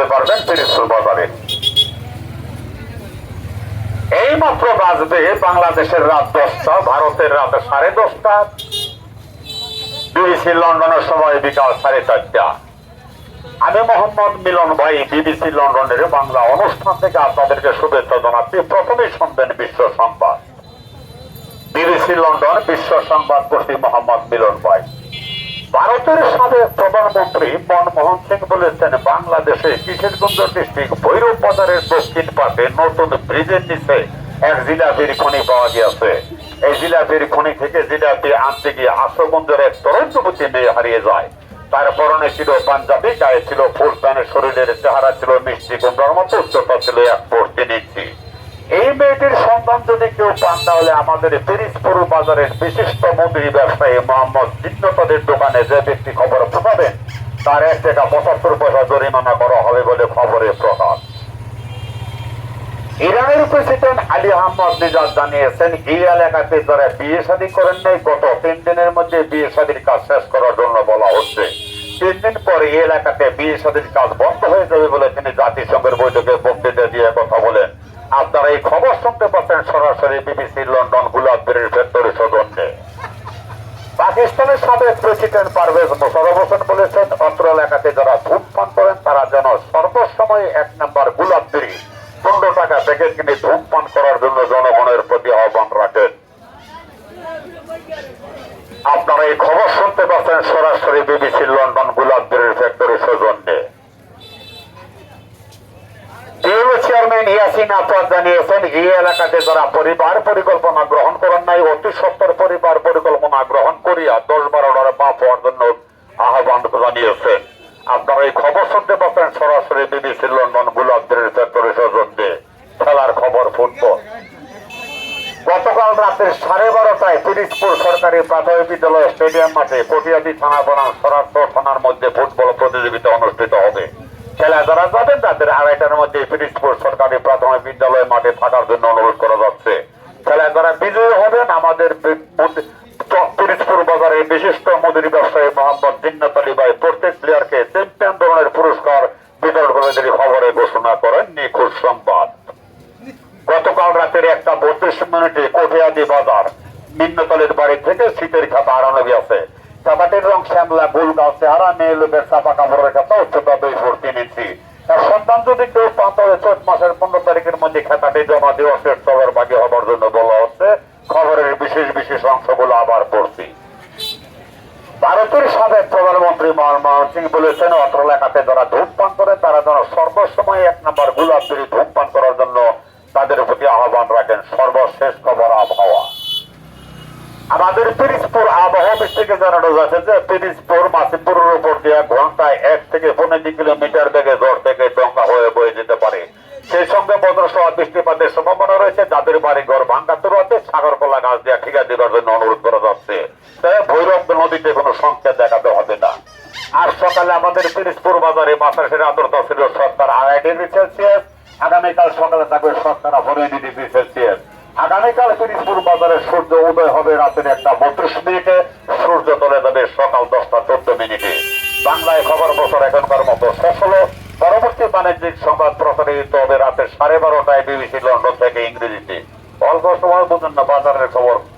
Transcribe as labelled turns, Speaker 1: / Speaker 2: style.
Speaker 1: শুনতে পারবেন পিরিজপুর বাজারে এই মাত্র বাজবে বাংলাদেশের রাত দশটা, ভারতের রাত সাড়ে দশটা। বিবিসি লন্ডনের সময় বিকাল সাড়ে চারটা। আমি মোহাম্মদ মিলন ভাই, বিবিসি লন্ডনের বাংলা অনুষ্ঠান থেকে আপনাদেরকে শুভেচ্ছা জানাচ্ছি। প্রথমেই শুনবেন বিশ্ব সংবাদ। বিবিসি লন্ডন বিশ্ব সংবাদ পড়ছি মোহাম্মদ মিলন ভাই। ভারতের সাবেক প্রধানমন্ত্রী মনমোহন সিং বলেছেন, বাংলাদেশে কিশোরগঞ্জ ডিস্ট্রিক্ট ভৈরব বাজারের দক্ষিণ পাশে নতুন ব্রিজের নিচে এক জিলাপির খনি পাওয়া গিয়েছে। এই জিলাপির খনি থেকে জিলাপি আনতে গিয়ে আশ্রমগঞ্জের এক তরুণ যুবতী মেয়ে হারিয়ে যায়। তার পরনে ছিল পাঞ্জাবি, গায়ে ছিল ফুল প্যান্ট, শরীরের চেহারা ছিল মিষ্টি, কুমড়ার মতো, উচ্চতা ছিল এক পড়তে নিচ্ছি মেয়েটির সন্তান যদি কেউ পান, তাহলে আমাদের পিরিজপুর বাজারের বিশিষ্ট মন্দির ব্যবসায়ী মোহাম্মদ জিন্নতাদের দোকানে যে ব্যক্তি খবর পাঠাবেন তার এক টাকা পঁচাত্তর পয়সা জরিমানা করা হবে বলে খবরে প্রকাশ। ইরানের প্রেসিডেন্ট আলী আহমদ নিজাদ জানিয়েছেন এই এলাকাতে যারা বিয়ে শাদী করেন নাই, গত তিন দিনের মধ্যে বিয়ে শাদীর কাজ শেষ করার জন্য বলা হচ্ছে। তিন দিন পরে এই এলাকাতে বিয়ে শাদীর কাজ বন্ধ হয়ে যাবে বলে তিনি জাতিসংঘের বৈঠকে বক্তৃতা দিয়ে কথা বলেন। আপনারা এই খবর শুনতে পাচ্ছেন সরাসরি বিবিসি লন্ডন গুলাবগিরির ফ্যাক্টরি সৌজন্যে পাকিস্তানের সাবেক প্রেসিডেন্ট পারভেজ মোশারফ হোসেন বলেছেন, অত্র এলাকাতে যারা ধূমপান করেন, তারা যেন সর্বসময় এক নম্বর গুলাবগিরি পনেরো টাকা প্যাকেট কিনে ধূমপান করার জন্য জনগণের প্রতি আহ্বান রাখেন। আপনারা এই খবর শুনতে পাচ্ছেন সরাসরি বিবিসি লন্ডন জানিয়েছেন এলাকাতে যারা পরিবার পরিকল্পনা গ্রহণ করেন নাই, অতি সত্তর পরিবার পরিকল্পনা গ্রহণ করিয়া দশ বারো ডরে পা জন্য আহ্বান জানিয়েছেন আপনারা এই খবর শুনতে পাচ্ছেন, সরাসরি বিবিসি লন্ডন গুলাবদের খেলার খবর ফুটবল। গতকাল রাতের সাড়ে বারোটায় পিরিজপুর সরকারি প্রাথমিক বিদ্যালয় স্টেডিয়াম মাঠে কটিয়াদি থানা বনাম সরাস্ত থানার মধ্যে ফুটবল প্রতিযোগিতা অনুষ্ঠিত হবে। খেলা যারা যাবেন, তাদের আড়াইটার মধ্যে পিরিজপুর সরকারি প্রাথমিক বিদ্যালয় মাঠে থাকার জন্য অনুরোধ করা যাচ্ছে। খেলা যারা বিজয়ী হবেন, আমাদের পিরিজপুর বাজারের বিশিষ্ট মুদির ব্যবসায়ী মোহাম্মদ জিন্নাত আলী ভাই প্রত্যেক প্লেয়ারকে চ্যাম্পিয়ন ধরনের পুরস্কার বিতরণ করে তিনি খবরে ঘোষণা করেন। নিখোঁজ সংবাদ। গতকাল রাতের একটা বত্রিশ মিনিটে কোটিয়াদি বাজার নিম্নতলের বাড়ি থেকে শীতের খাতা হারানো গেছে। চাপাটির রং শ্যামলা গোল গাছ চেহারা মেয়ে লোকের চাপা কাপড়ের খাতা উচ্চতা দুই ফুট তিন ইঞ্চি। সন্তান যদি কেউ তাহলে চোদ্দ মাসের পনেরো তারিখের মধ্যে খাতাটি জমা দিয়ে অশেষ সবার বাকি হবার জন্য বলা হচ্ছে, খবরের বিশেষ বিশেষ অংশগুলো আবার পড়ছি। ভারতের সাবেক প্রধানমন্ত্রী মনমোহন সিং বলেছেন, অত্র এলাকাতে যারা ধূমপান করে, তারা যেন সর্বসময় এক নম্বর গোলাপগিরি ধূমপান করার জন্য তাদের প্রতি আহ্বান রাখেন সর্বশেষ খবর আবহাওয়া। আমাদের পিরিজপুর আবহাওয়া অফিস থেকে জানানো যাচ্ছে যে পিরিজপুর মাসিমপুরের উপর দিয়ে ঘন্টায় এক থেকে পনেরো কিলোমিটার বেগে জ্বর থেকে ডঙ্কা হয়ে বয়ে যেতে পারে। সেই সঙ্গে বজ্রসহ বৃষ্টিপাতের সম্ভাবনা রয়েছে। যাদের বাড়ি ঘর ভাঙ্গা তুরাতে সাগরকলা গাছ দিয়ে ঠিকা দেওয়ার জন্য অনুরোধ করা যাচ্ছে। তাই ভৈরব নদীতে কোনো সংকেত দেখাতে হবে না। আর সকালে আমাদের পিরিজপুর বাজারে বাতাসের আর্দ্রতা ছিল সত্তর আড়াই ডিগ্রি সেলসিয়াস। আগামীকাল সকালে থাকবে সত্তর পনেরো ডিগ্রি সেলসিয়াস। আগামীকাল পিরিজপুর বাজারে সূর্য উদয় হবে রাতের একটা বত্রিশ মিনিটে। সূর্য চলে যাবে সকাল দশটা চোদ্দ মিনিটে। বাংলায় খবর প্রচার এখনকার মতো শেষ হলো। পরবর্তী বাণিজ্যিক সংবাদ প্রচারিত হবে রাতের সাড়ে বারোটায় বিবিসি লন্ডন থেকে ইংরেজিতে। অল্প সময় পর্যন্ত বাজারের না